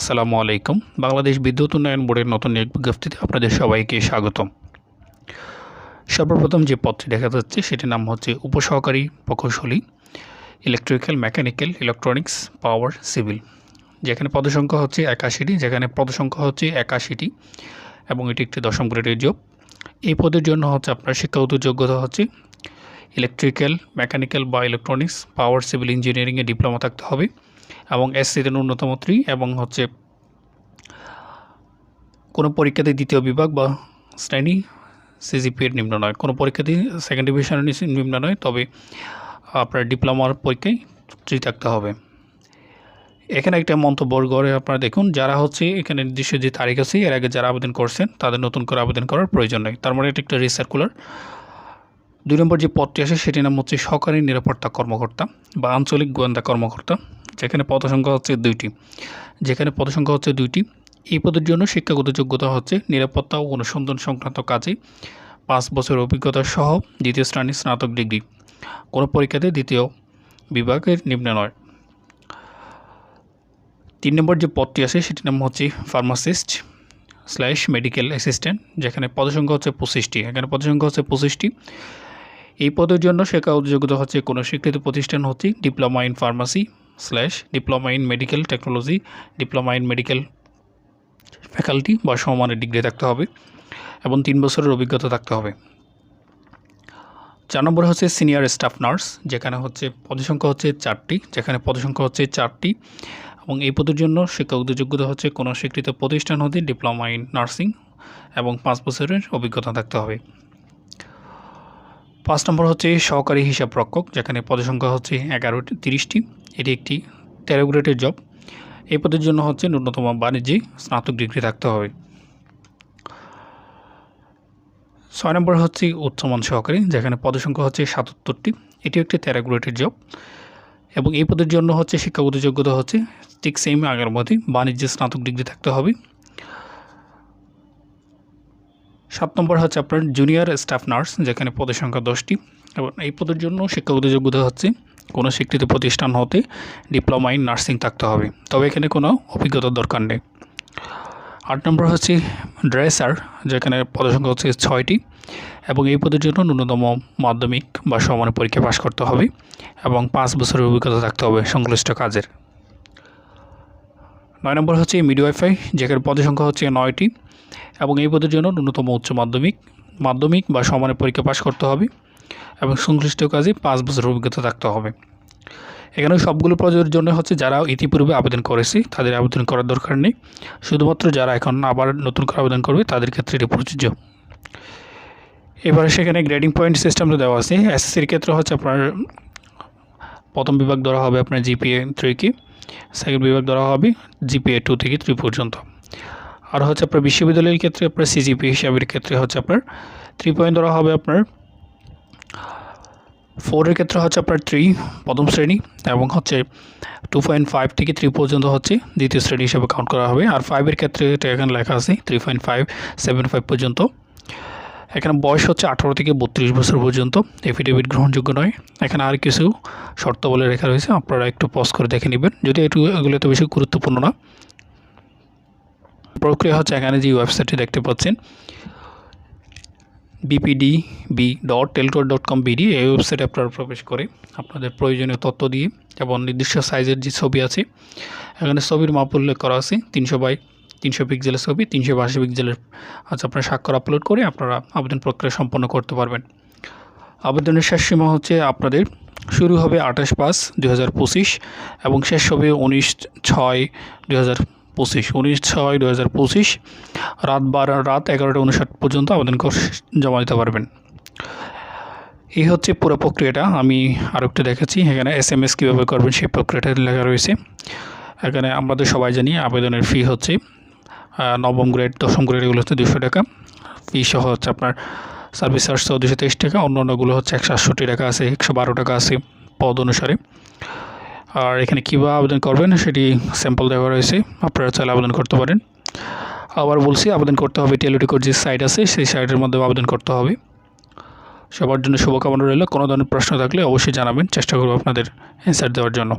আসসালামু আলাইকুম। বাংলাদেশ বিদ্যুৎ উন্নয়ন বোর্ডের নতুন এক বিজ্ঞপ্তিতে আপনাদের সবাইকে স্বাগতম। সর্বপ্রথম যে পদটি দেখা যাচ্ছে, সেটির নাম হচ্ছে উপসহকারী প্রকৌশলী electrical mechanical electronics power civil যেখানে পদসংখ্যা হচ্ছে একাশিটি, যেখানে পদসংখ্যা হচ্ছে একাশিটি, এবং এটি একটি দশম গ্রেডের জব। এই পদের জন্য হচ্ছে আপনার শিক্ষাগত যোগ্যতা হচ্ছে ইলেকট্রিক্যাল মেকানিক্যাল বা ইলেকট্রনিক্স পাওয়ার সিভিল ইঞ্জিনিয়ারিংয়ে ডিপ্লোমা থাকতে হবে। এবং এস এসসিতে ন্যূনতম থ্রি এবং হচ্ছে কোনো পরীক্ষাতে দ্বিতীয় বিভাগ বা শ্রেণি সিজিপিএর নিম্ন নয়। কোনো পরীক্ষাতে সেকেন্ড ডিভিশনের নিম্ন নয়, তবে আপনার ডিপ্লোমার পরীক্ষায় থ্রি থাকতে হবে। এখানে একটা মন্তব্য গড়ে আপনারা দেখুন, যারা হচ্ছে এখানে নির্দিষ্ট যে তারিখ আছে, এর আগে যারা আবেদন করছেন, তাদের নতুন করে আবেদন করার প্রয়োজন নেই। তার মানে এটা একটা রিসার্কুলার দুই নম্বর যে পদটি আসে, সেটির নাম হচ্ছে সহকারী নিরাপত্তা কর্মকর্তা বা আঞ্চলিক গোয়েন্দা কর্মকর্তা। যেখানে পদসংখ্যা হচ্ছে দুইটি। যেখানে পদসংখ্যা হচ্ছে দুইটি, এই পদের জন্য শিক্ষাগত যোগ্যতা হচ্ছে নিরাপত্তা ও অনুসন্ধান সংক্রান্ত কাজে পাঁচ বছর অভিজ্ঞতা সহ দ্বিতীয় শ্রেণির স্নাতক ডিগ্রি। কোনো পরীক্ষাতে দ্বিতীয় বিভাগের নিম্ন নয়। তিন নম্বর যে পদটি আছে, সেটির নাম হচ্ছে ফার্মাসিস্ট স্ল্যাশ মেডিকেল অ্যাসিস্ট্যান্ট যেখানে পদসংখ্যা হচ্ছে পঁচিশটি। এখানে পদসংখ্যা হচ্ছে পঁচিশটি। এই পদের জন্য শিক্ষাগত যোগ্যতা হচ্ছে কোনো স্বীকৃত প্রতিষ্ঠান হচ্ছে diploma in pharmacy slash diploma in medical technology diploma in medical faculty বা সমমানের ডিগ্রি থাকতে হবে এবং তিন বছরের অভিজ্ঞতা থাকতে হবে। চার নম্বর হচ্ছে সিনিয়র স্টাফ নার্স যেখানে হচ্ছে পদসংখ্যা হচ্ছে চারটি, যেখানে পদসংখ্যা হচ্ছে চারটি এবং এই পদের জন্য শিক্ষাগত যোগ্যতা হচ্ছে কোনো স্বীকৃত প্রতিষ্ঠান হতে ডিপ্লোমা ইন নার্সিং এবং পাঁচ বছরের অভিজ্ঞতা থাকতে হবে। পাঁচ নম্বর হচ্ছে সহকারী হিসাব রক্ষক, যেখানে পদসংখ্যা হচ্ছে এগারোটি, তিরিশটি এটি একটি তেরো গ্রেডের জব। এই পদের জন্য হচ্ছে ন্যূনতম বাণিজ্যিক স্নাতক ডিগ্রি থাকতে হবে। ছয় নম্বর হচ্ছে উচ্চমান সহকারী, যেখানে পদসংখ্যা হচ্ছে সাতাত্তরটি। এটি একটি তেরো গ্রেডের জব। এবং এই পদের জন্য হচ্ছে শিক্ষাগত যোগ্যতা হচ্ছে ঠিক সেম আগের মধ্যে বাণিজ্যে স্নাতক ডিগ্রি থাকতে হবে। সাত নম্বর হচ্ছে আপনার জুনিয়র স্টাফ নার্স যেখানে পদের সংখ্যা দশটি। এবং এই পদের জন্য শিক্ষাগত যোগ্যতা হচ্ছে কোনো স্বীকৃত প্রতিষ্ঠান হতে ডিপ্লোমা ইন নার্সিং থাকতে হবে। তবে এখানে কোনো অভিজ্ঞতার দরকার নেই। আট নম্বর হচ্ছে ড্রেসার, যেখানে পদসংখ্যা হচ্ছে ছয়টি, এবং এই পদের জন্য ন্যূনতম মাধ্যমিক বা সমানের পরীক্ষা পাশ করতে হবে, এবং পাঁচ বছরের অভিজ্ঞতা থাকতে হবে সংশ্লিষ্ট কাজের। নয় নম্বর হচ্ছে মিডওয়াইফাই যেখানে পদের সংখ্যা হচ্ছে নয়টি, এবং এই পদের জন্য ন্যূনতম উচ্চ মাধ্যমিক মাধ্যমিক বা সমানের পরীক্ষা পাশ করতে হবে এবং সংশ্লিষ্ট কাজে পাঁচ বছর অভিজ্ঞতা থাকতে হবে। এখানে সবগুলো পদের জন্য হচ্ছে যারা ইতিপূর্বে আবেদন করেছে, তাদের আবেদন করার দরকার নেই। শুধুমাত্র যারা এখন আবার নতুন করে আবেদন করবে, তাদের ক্ষেত্রে এটি প্রযোজ্য। এবারে সেখানে গ্রেডিং পয়েন্ট সিস্টেমটা দেওয়া আছে। এসএসসির ক্ষেত্রে হচ্ছে আপনার, প্রথম বিভাগ ধরা হবে আপনার জিপিএ থ্রি কি সেকেন্ড বিভাগ ধরা হবে জিপিএ টু থেকে থ্রি পর্যন্ত। আর হচ্ছে আপনার বিশ্ববিদ্যালয়ের ক্ষেত্রে আপনার সিজিপি হিসাবের ক্ষেত্রে হচ্ছে আপনার থ্রি পয়েন্ট ধরা হবে আপনার ফোরের ক্ষেত্রে হচ্ছে আপনার থ্রি প্রথম শ্রেণি এবং হচ্ছে টু পয়েন্ট ফাইভ থেকে থ্রি পর্যন্ত হচ্ছে দ্বিতীয় শ্রেণি হিসেবে কাউন্ট করা হবে। আর ফাইভের ক্ষেত্রে এটা এখানে লেখা আছে three point five seven five পর্যন্ত। এখানে বয়স হচ্ছে আঠারো থেকে বত্রিশ বছর পর্যন্ত। এফিডেভিট গ্রহণযোগ্য নয়। এখানে আর কিছু শর্ত বলে লেখা রয়েছে, আপনারা একটু পজ করে দেখে নেবেন। যদি একটু এগুলো তো বেশি গুরুত্বপূর্ণ না। প্রক্রিয়া হচ্ছে এখানে যে ওয়েবসাইটটি দেখতে পাচ্ছেন BPD B dot telco dot com BD এই ওয়েবসাইটে আপনারা প্রবেশ করে আপনাদের প্রয়োজনীয় তথ্য দিয়ে এবং নির্দিষ্ট সাইজের যে ছবি আছে, এখানে ছবির মাপ উল্লেখ করা আছে, তিনশো বাই তিনশো পিক্সেলের ছবি, তিনশো বাষি পিক্সেলের আচ্ছা আপনার স্বাক্ষর আপলোড করে আপনারা আবেদন প্রক্রিয়া সম্পন্ন করতে পারবেন। আবেদনের শেষ সীমা হচ্ছে আপনাদের শুরু হবে আঠাশ পাঁচ দু এবং শেষ হবে উনিশ ছয় দু পঁচিশ, উনিশ, ছয় দু হাজার পঁচিশ। রাত বারো, রাত এগারোটা উনষাট পর্যন্ত আবেদন জমা দিতে পারবেন। এই হচ্ছে পুরো প্রক্রিয়াটা। আমি আরও একটু দেখেছি এখানে এস এম এস কীভাবে করবেন সেই প্রক্রিয়াটা লেখা রয়েছে। এখানে আমাদের সবাই জানি আবেদনের ফি হচ্ছে নবম গ্রেড দশম গ্রেড এগুলো হচ্ছে দুশো টাকা। ফি সহ হচ্ছে আপনার সার্ভিস চার্জ সহ দুশো তেইশ টাকা। অন্য অন্যগুলো হচ্ছে একশো আটষট্টি টাকা আছে, একশো বারো টাকা আছে পদ অনুসারে। আর এখানে কীভাবে আবেদন করবেন সেটি স্যাম্পল দেওয়া রয়েছে। আপনারা চাইলে আবেদন করতে পারেন। আবার বলছি, আবেদন করতে হবে টেলিটিকোর যে সাইট আছে, সেই সাইটের মধ্যে আবেদন করতে হবে। সবার জন্য শুভকামনা রইল। কোনো ধরনের প্রশ্ন থাকলে অবশ্যই জানাবেন। চেষ্টা করব আপনাদের অ্যান্সার দেওয়ার জন্য।